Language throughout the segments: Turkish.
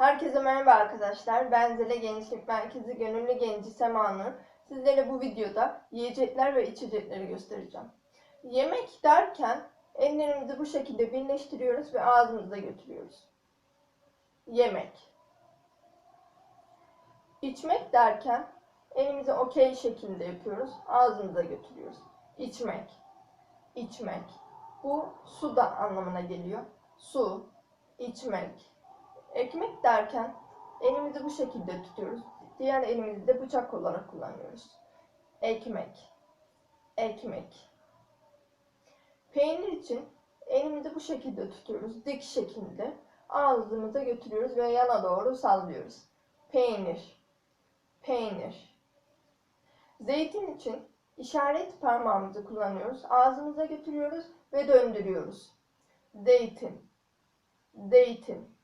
Herkese merhaba arkadaşlar. Ben Zele Gençlik Merkezi Gönüllü Genci Sema'nın sizlere bu videoda yiyecekler ve içecekleri göstereceğim. Yemek derken ellerimizi bu şekilde birleştiriyoruz ve ağzımıza götürüyoruz. Yemek. İçmek derken elimizi okey şeklinde yapıyoruz. Ağzımıza götürüyoruz. İçmek. İçmek. Bu su da anlamına geliyor. Su, içmek. Ekmek derken elimizi bu şekilde tutuyoruz. Diğer elimizi de bıçak olarak kullanıyoruz. Ekmek. Ekmek. Peynir için elimizi bu şekilde tutuyoruz. Dik şekilde. Ağzımıza götürüyoruz ve yana doğru sallıyoruz. Peynir. Peynir. Zeytin için işaret parmağımızı kullanıyoruz. Ağzımıza götürüyoruz ve döndürüyoruz. Zeytin. Zeytin.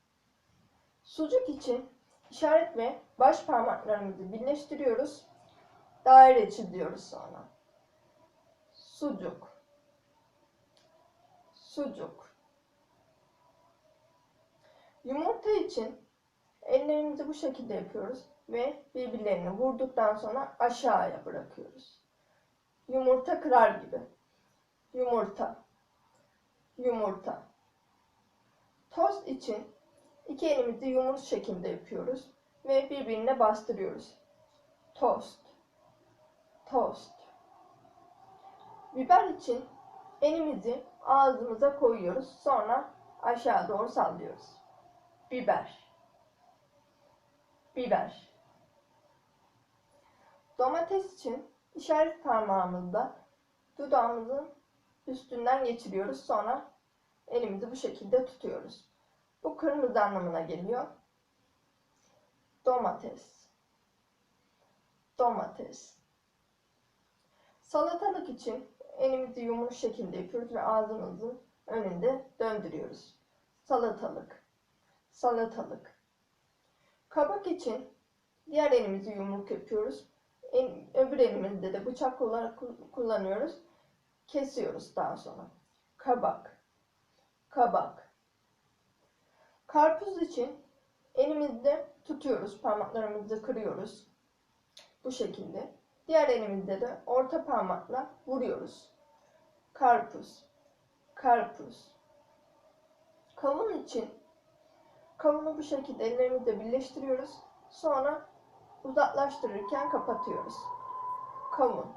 Sucuk için işaret ve baş parmaklarımızı birleştiriyoruz. Daire çiziyoruz sonra. Sucuk. Sucuk. Yumurta için ellerimizi bu şekilde yapıyoruz ve birbirlerini vurduktan sonra aşağıya bırakıyoruz. Yumurta kırar gibi. Yumurta. Yumurta. Tost için iki elimizi yumruk şeklinde yapıyoruz ve birbirine bastırıyoruz. Tost. Tost. Biber için elimizi ağzımıza koyuyoruz. Sonra aşağı doğru sallıyoruz. Biber. Biber. Domates için işaret parmağımızla dudağımızın üstünden geçiriyoruz. Sonra elimizi bu şekilde tutuyoruz. Bu kırmızı anlamına geliyor. Domates. Domates. Salatalık için elimizi yumruk şekilde yapıyoruz ve ağzımızın önünde döndürüyoruz. Salatalık. Salatalık. Kabak için diğer elimizi yumruk yapıyoruz. En, öbür elimizde de bıçak olarak kullanıyoruz. Kesiyoruz daha sonra. Kabak. Kabak. Karpuz için elimizde tutuyoruz, parmaklarımızı kırıyoruz. Bu şekilde. Diğer elimizde de orta parmakla vuruyoruz. Karpuz. Karpuz. Kavun için kavunu bu şekilde ellerimizle birleştiriyoruz. Sonra uzaklaştırırken kapatıyoruz. Kavun.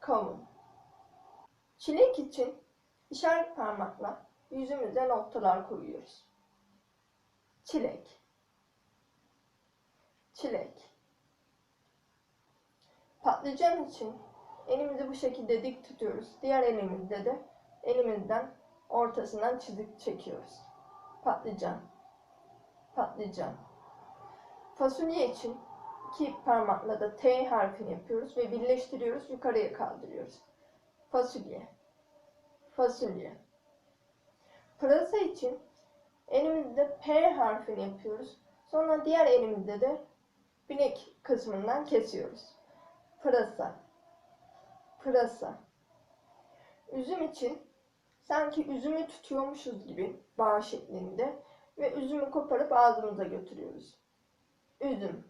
Kavun. Çilek için işaret parmakla yüzümüze noktalar koyuyoruz. Çilek. Çilek. Patlıcan için elimizi bu şekilde dik tutuyoruz. Diğer elimizde de elimizden ortasından çizik çekiyoruz. Patlıcan. Patlıcan. Fasulye için iki parmakla da T harfini yapıyoruz ve birleştiriyoruz. Yukarıya kaldırıyoruz. Fasulye. Fasulye. Pırasa için elimizde P harfini yapıyoruz. Sonra diğer elimizde de binek kısmından kesiyoruz. Pırasa. Pırasa. Üzüm için sanki üzümü tutuyormuşuz gibi bağ şeklinde ve üzümü koparıp ağzımıza götürüyoruz. Üzüm.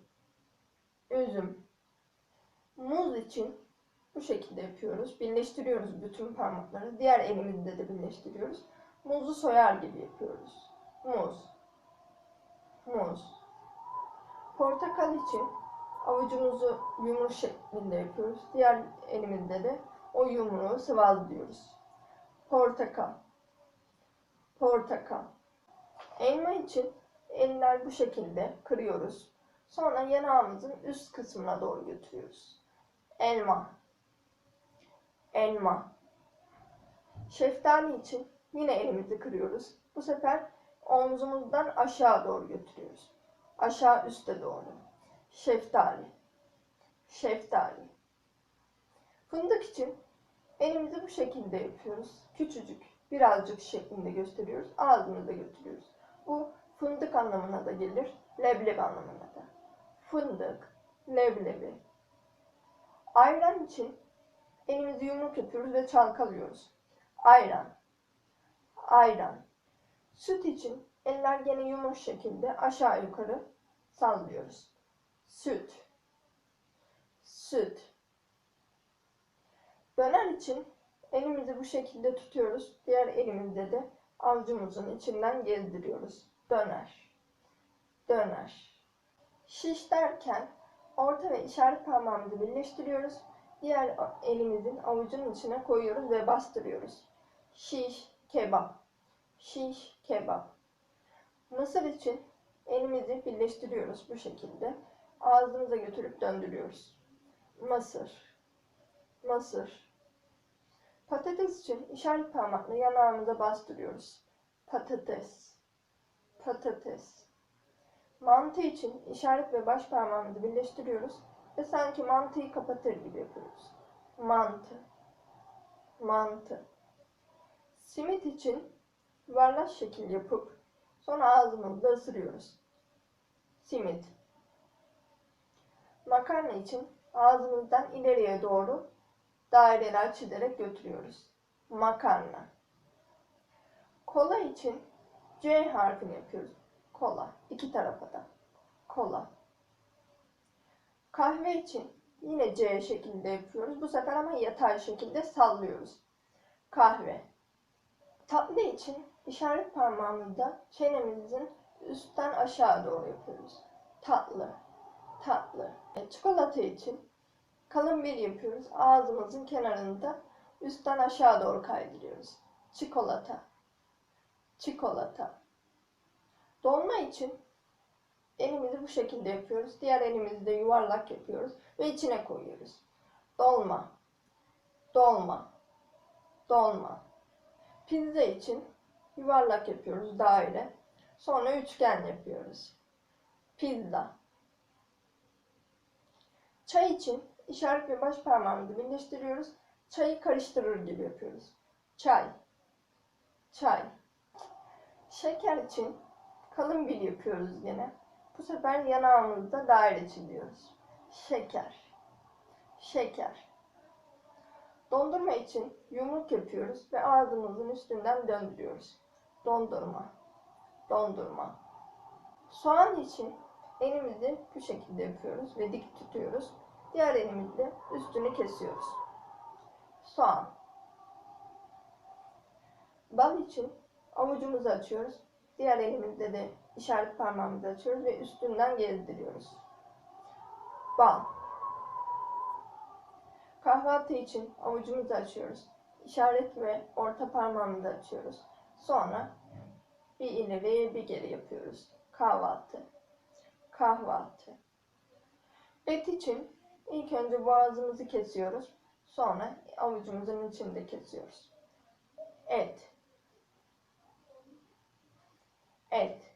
Üzüm. Muz için bu şekilde yapıyoruz. Birleştiriyoruz bütün parmakları. Diğer elimizde de birleştiriyoruz. Muzu soyar gibi yapıyoruz. Muz. Muz. Portakal için avucumuzu yumruk şeklinde yapıyoruz. Diğer elimizde de o yumruğu sıvazlıyoruz. Portakal. Portakal. Elma için eller bu şekilde kırıyoruz. Sonra yanağımızın üst kısmına doğru götürüyoruz. Elma. Elma. Şeftali için yine elimizi kırıyoruz. Bu sefer omzumuzdan aşağı doğru götürüyoruz. Aşağı üste doğru. Şeftali. Şeftali. Fındık için elimizi bu şekilde yapıyoruz. Küçücük, birazcık şeklinde gösteriyoruz. Ağzımıza götürüyoruz. Bu fındık anlamına da gelir. Leblebi anlamına da. Fındık, leblebi. Ayran için elimizi yumruk yapıyoruz ve çalkalıyoruz. Ayran. Ayran. Süt için Eller gene yumuş şekilde aşağı yukarı sallıyoruz. Süt. Süt. Döner için elimizi bu şekilde tutuyoruz. Diğer elimizde de avucumuzun içinden gezdiriyoruz. Döner. Döner. Şiş derken orta ve işaret parmağımızı birleştiriyoruz. Diğer elimizin avucunun içine koyuyoruz ve bastırıyoruz. Şiş, kebap. Şiş, kebap. Mısır için elimizi birleştiriyoruz bu şekilde. Ağzımıza götürüp döndürüyoruz. Mısır. Mısır. Patates için işaret parmakla yanağımıza bastırıyoruz. Patates. Patates. Mantı için işaret ve baş parmağımızı birleştiriyoruz ve sanki mantıyı kapatır gibi yapıyoruz. Mantı. Mantı. Simit için yuvarlak şekil yapıp sonra ağzımızda ısırıyoruz. Simit. Makarna için ağzımızdan ileriye doğru daireler çizerek götürüyoruz. Makarna. Kola için C harfini yapıyoruz. Kola. iki tarafa da. Kola. Kahve için yine C şeklinde yapıyoruz. Bu sefer ama yatay şekilde sallıyoruz. Kahve. Tatlı için işaret parmağımızda çenemizin üstten aşağı doğru yapıyoruz. Tatlı. Tatlı. E, çikolata için kalın bir yapıyoruz. Ağzımızın kenarında üstten aşağı doğru kaydırıyoruz. Çikolata. Çikolata. Dolma için elimizi bu şekilde yapıyoruz. Diğer elimizi de yuvarlak yapıyoruz ve içine koyuyoruz. Dolma. Dolma. Dolma. Pizza için yuvarlak yapıyoruz daire. Sonra üçgen yapıyoruz. Pizza. Çay için işaret ve baş parmağımızı birleştiriyoruz. Çayı karıştırır gibi yapıyoruz. Çay. Çay. Şeker için kalın bir yapıyoruz yine. Bu sefer yanağımızda daire çiziyoruz. Şeker. Şeker. Dondurma için yumruk yapıyoruz ve ağzımızın üstünden döndürüyoruz. Dondurma. Dondurma. Soğan için elimizi bu şekilde yapıyoruz ve dik tutuyoruz. Diğer elimizle üstünü kesiyoruz. Soğan. Bal için avucumuzu açıyoruz. Diğer elimizde de işaret parmağımızı açıyoruz ve üstünden gezdiriyoruz. Bal. Kahvaltı için avucumuzu açıyoruz. İşaret ve orta parmağımızı açıyoruz. Sonra bir ileri bir geri yapıyoruz. Kahvaltı. Kahvaltı. Et için ilk önce boğazımızı kesiyoruz. Sonra avucumuzun içinde kesiyoruz. Et. Et.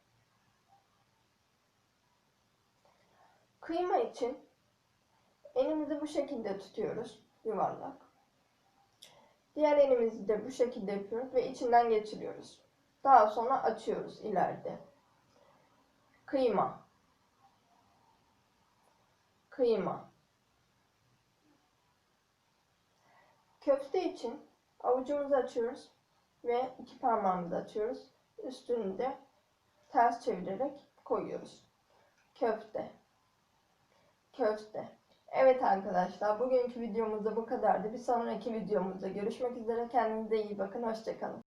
Kıyma için elimizi bu şekilde tutuyoruz. Yuvarlak. Diğer elimizi de bu şekilde yapıyoruz ve içinden geçiriyoruz. Daha sonra açıyoruz ileride. Kıyma. Kıyma. Köfte için avucumuzu açıyoruz ve iki parmağımızı açıyoruz. Üstünü de ters çevirerek koyuyoruz. Köfte. Köfte. Evet arkadaşlar bugünkü videomuz da bu kadardı. Bir sonraki videomuzda görüşmek üzere. Kendinize iyi bakın. Hoşçakalın.